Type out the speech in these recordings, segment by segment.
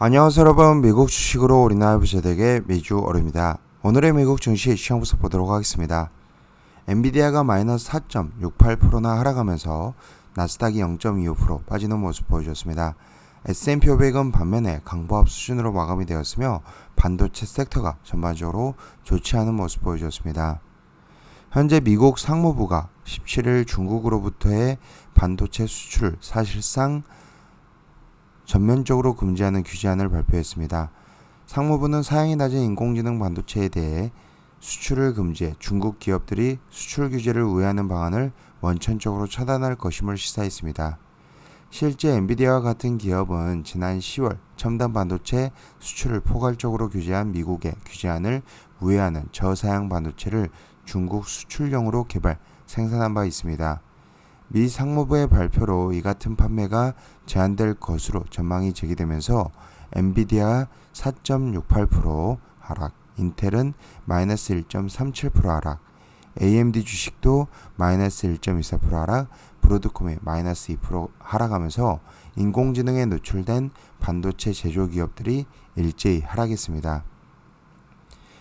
안녕하세요 여러분 미국 주식으로 우리나라 부자에게 매주 어릅니다. 오늘의 미국 증시 분석 보도록 하겠습니다. 엔비디아가 마이너스 4.68%나 하락하면서 나스닥이 0.25% 빠지는 모습 보여줬습니다. S&P 500은 반면에 강보합 수준으로 마감이 되었으며 반도체 섹터가 전반적으로 좋지 않은 모습 보여줬습니다. 현재 미국 상무부가 17일 중국으로부터의 반도체 수출을 사실상 전면적으로 금지하는 규제안을 발표했습니다. 상무부는 사양이 낮은 인공지능 반도체에 대해 수출을 금지해 중국 기업들이 수출 규제를 우회하는 방안을 원천적으로 차단할 것임을 시사했습니다. 실제 엔비디아와 같은 기업은 지난 10월 첨단 반도체 수출을 포괄적으로 규제한 미국의 규제안을 우회하는 저사양 반도체를 중국 수출용으로 개발, 생산한 바 있습니다. 미 상무부의 발표로 이 같은 판매가 제한될 것으로 전망이 제기되면서 엔비디아 4.68% 하락, 인텔은 마이너스 1.37% 하락, AMD 주식도 마이너스 1.24% 하락, 브로드콤이 마이너스 2% 하락하면서 인공지능에 노출된 반도체 제조 기업들이 일제히 하락했습니다.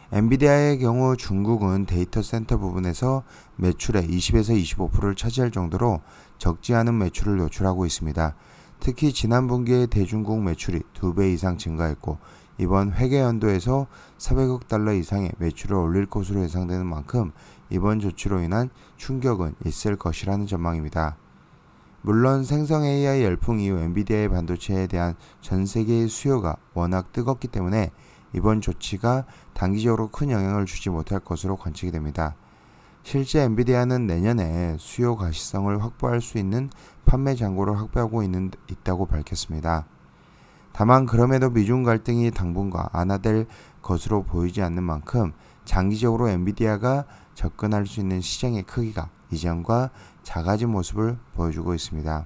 엔비디아의 경우 중국은 데이터 센터 부분에서 매출의 20에서 25%를 차지할 정도로 적지 않은 매출을 노출하고 있습니다. 특히 지난 분기에 대중국 매출이 2배 이상 증가했고 이번 회계 연도에서 400억 달러 이상의 매출을 올릴 것으로 예상되는 만큼 이번 조치로 인한 충격은 있을 것이라는 전망입니다. 물론 생성 AI 열풍 이후 엔비디아의 반도체에 대한 전 세계의 수요가 워낙 뜨겁기 때문에 이번 조치가 단기적으로 큰 영향을 주지 못할 것으로 관측이 됩니다. 실제 엔비디아는 내년에 수요 가시성을 확보할 수 있는 판매 잔고를 확보하고 있는, 있다고 밝혔습니다. 다만 그럼에도 미중 갈등이 당분간 완화될 것으로 보이지 않는 만큼 장기적으로 엔비디아가 접근할 수 있는 시장의 크기가 이전과 작아진 모습을 보여주고 있습니다.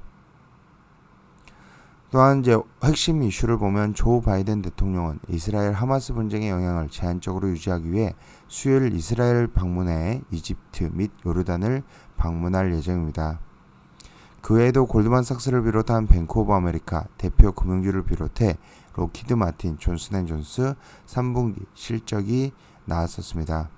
또한 이제 핵심 이슈를 보면 조 바이든 대통령은 이스라엘 하마스 분쟁의 영향을 제한적으로 유지하기 위해 수요일 이스라엘 방문해 이집트 및 요르단을 방문할 예정입니다. 그 외에도 골드만삭스를 비롯한 뱅크 오브 아메리카 대표 금융주를 비롯해 로키드 마틴, 존슨앤존스 3분기 실적이 나왔었습니다.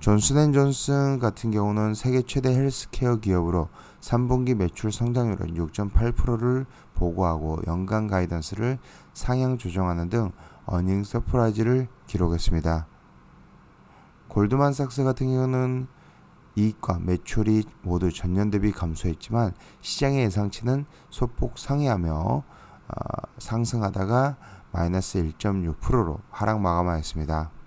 존슨앤존슨 같은 경우는 세계 최대 헬스케어 기업으로 3분기 매출 성장률은 6.8%를 보고하고 연간 가이던스를 상향 조정하는 등 어닝 서프라이즈를 기록했습니다. 골드만삭스 같은 경우는 이익과 매출이 모두 전년 대비 감소했지만 시장의 예상치는 소폭 상회하며 어, 상승하다가 마이너스 1.6%로 하락 마감하였습니다.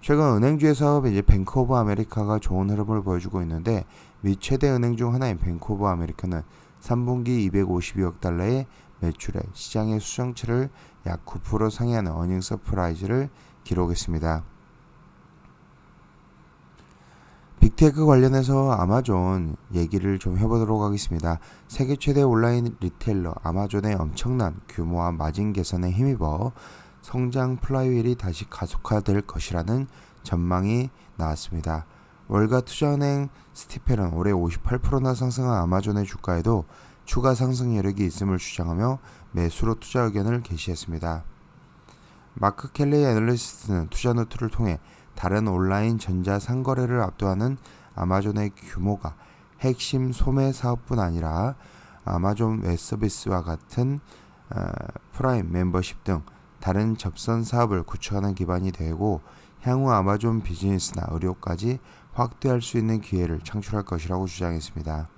최근 은행주에서 이제 뱅크 오브 아메리카가 좋은 흐름을 보여주고 있는데 미 최대 은행 중 하나인 뱅크 오브 아메리카는 3분기 252억 달러의 매출에 시장의 수정치를 약 9% 상회하는 어닝 서프라이즈를 기록했습니다. 빅테크 관련해서 아마존 얘기를 좀 해보도록 하겠습니다. 세계 최대 온라인 리테일러 아마존의 엄청난 규모와 마진 개선에 힘입어 성장 플라이휠이 다시 가속화될 것이라는 전망이 나왔습니다. 월가 투자은행 스티펠은 올해 58%나 상승한 아마존의 주가에도 추가 상승 여력이 있음을 주장하며 매수로 투자 의견을 게시했습니다. 마크 켈리 애널리스트는 투자 노트를 통해 다른 온라인 전자 상거래를 압도하는 아마존의 규모가 핵심 소매 사업뿐 아니라 아마존 웹 서비스와 같은 어, 프라임 멤버십 등 다른 접선 사업을 구축하는 기반이 되고 향후 아마존 비즈니스나 의료까지 확대할 수 있는 기회를 창출할 것이라고 주장했습니다.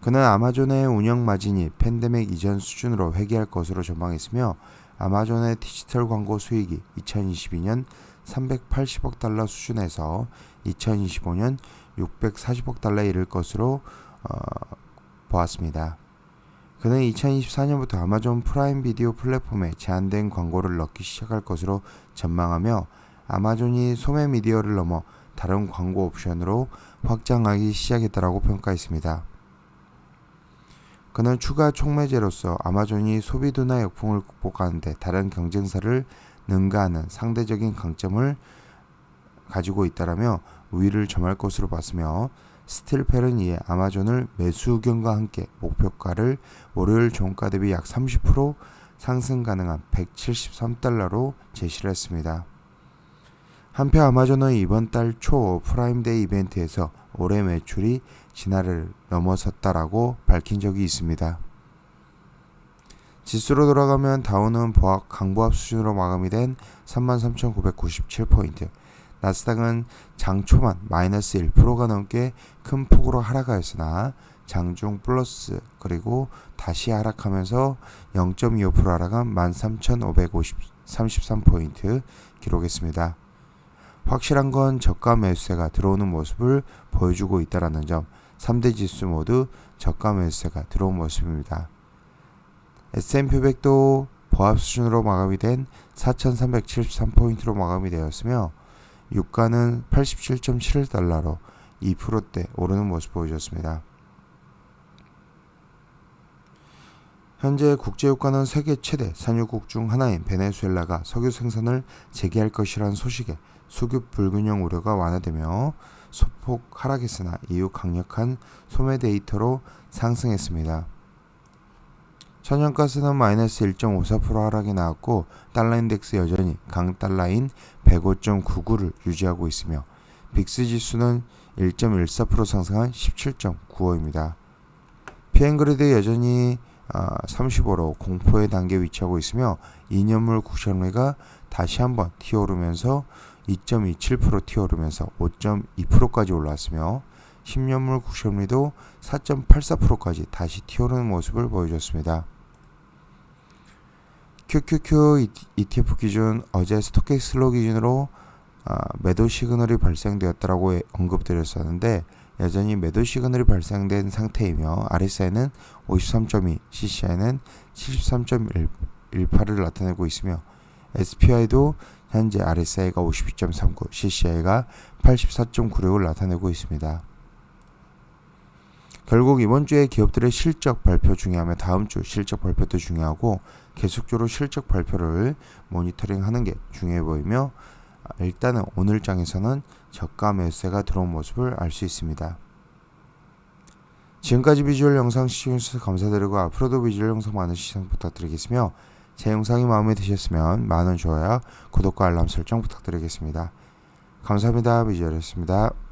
그는 아마존의 운영 마진이 팬데믹 이전 수준으로 회귀할 것으로 전망했으며 아마존의 디지털 광고 수익이 2022년 380억 달러 수준에서 2025년 640억 달러에 이를 것으로 어, 보았습니다. 그는 2024년부터 아마존 프라임 비디오 플랫폼에 제한된 광고를 넣기 시작할 것으로 전망하며 아마존이 소매 미디어를 넘어 다른 광고 옵션으로 확장하기 시작했다라고 평가했습니다. 그는 추가 촉매제로서 아마존이 소비 둔화 역풍을 극복하는데 다른 경쟁사를 능가하는 상대적인 강점을 가지고 있다라며 우위를 점할 것으로 봤으며 스틸펠은 이에 아마존을 매수 의견과 함께 목표가를 월요일 종가 대비 약 30% 상승 가능한 173달러로 제시를 했습니다. 한편 아마존은 이번 달 초 프라임데이 이벤트에서 올해 매출이 지난해를 넘어섰다라고 밝힌 적이 있습니다. 지수로 돌아가면 다우는 보합, 강보합 수준으로 마감이 된 33,997포인트, 나스닥은 장 초반 마이너스 1%가 넘게 큰 폭으로 하락하였으나 장중 플러스 그리고 다시 하락하면서 0.25% 하락한 13,533포인트 기록했습니다. 확실한 건 저가 매수세가 들어오는 모습을 보여주고 있다는 점, 3대 지수 모두 저가 매수세가 들어온 모습입니다. S&P 500도 보합 수준으로 마감이 된 4,373포인트로 마감이 되었으며 유가는 87.71달러로 2%대 오르는 모습 보여줬습니다. 현재 국제유가는 세계 최대 산유국 중 하나인 베네수엘라가 석유 생산을 재개할 것이라는 소식에 수급 불균형 우려가 완화되며 소폭 하락했으나 이후 강력한 소매 데이터로 상승했습니다. 천연가스는 마이너스 1.54% 하락이 나왔고 달러 인덱스 여전히 강달러인 105.99를 유지하고 있으며 빅스 지수는 1.14% 상승한 17.95입니다. 피엔그리드 여전히 35로 공포의 단계에 위치하고 있으며 2년물 국채물가 다시 한번 튀어오르면서 2.27% 튀어오르면서 5.2%까지 올랐으며 10년물 국채물도 4.84%까지 다시 튀어오르는 모습을 보여줬습니다. QQQ ETF 기준 어제 스토캐슬로 기준으로 매도 시그널이 발생되었다라고 언급드렸었는데 여전히 매도 시그널이 발생된 상태이며 RSI는 53.2, CCI는 73.18을 나타내고 있으며 SPI도 현재 RSI가 52.39, CCI가 84.96을 나타내고 있습니다. 결국 이번 주에 기업들의 실적 발표 중요하며 다음 주 실적 발표도 중요하고 계속적으로 실적 발표를 모니터링하는 게 중요해 보이며 일단은 오늘 장에서는 저가 매수세가 들어온 모습을 알 수 있습니다. 지금까지 비주얼 영상 시청해주셔서 감사드리고 앞으로도 비주얼 영상 많은 시청 부탁드리겠으며 제 영상이 마음에 드셨으면 많은 좋아요, 구독과 알람 설정 부탁드리겠습니다. 감사합니다. 비주얼이었습니다.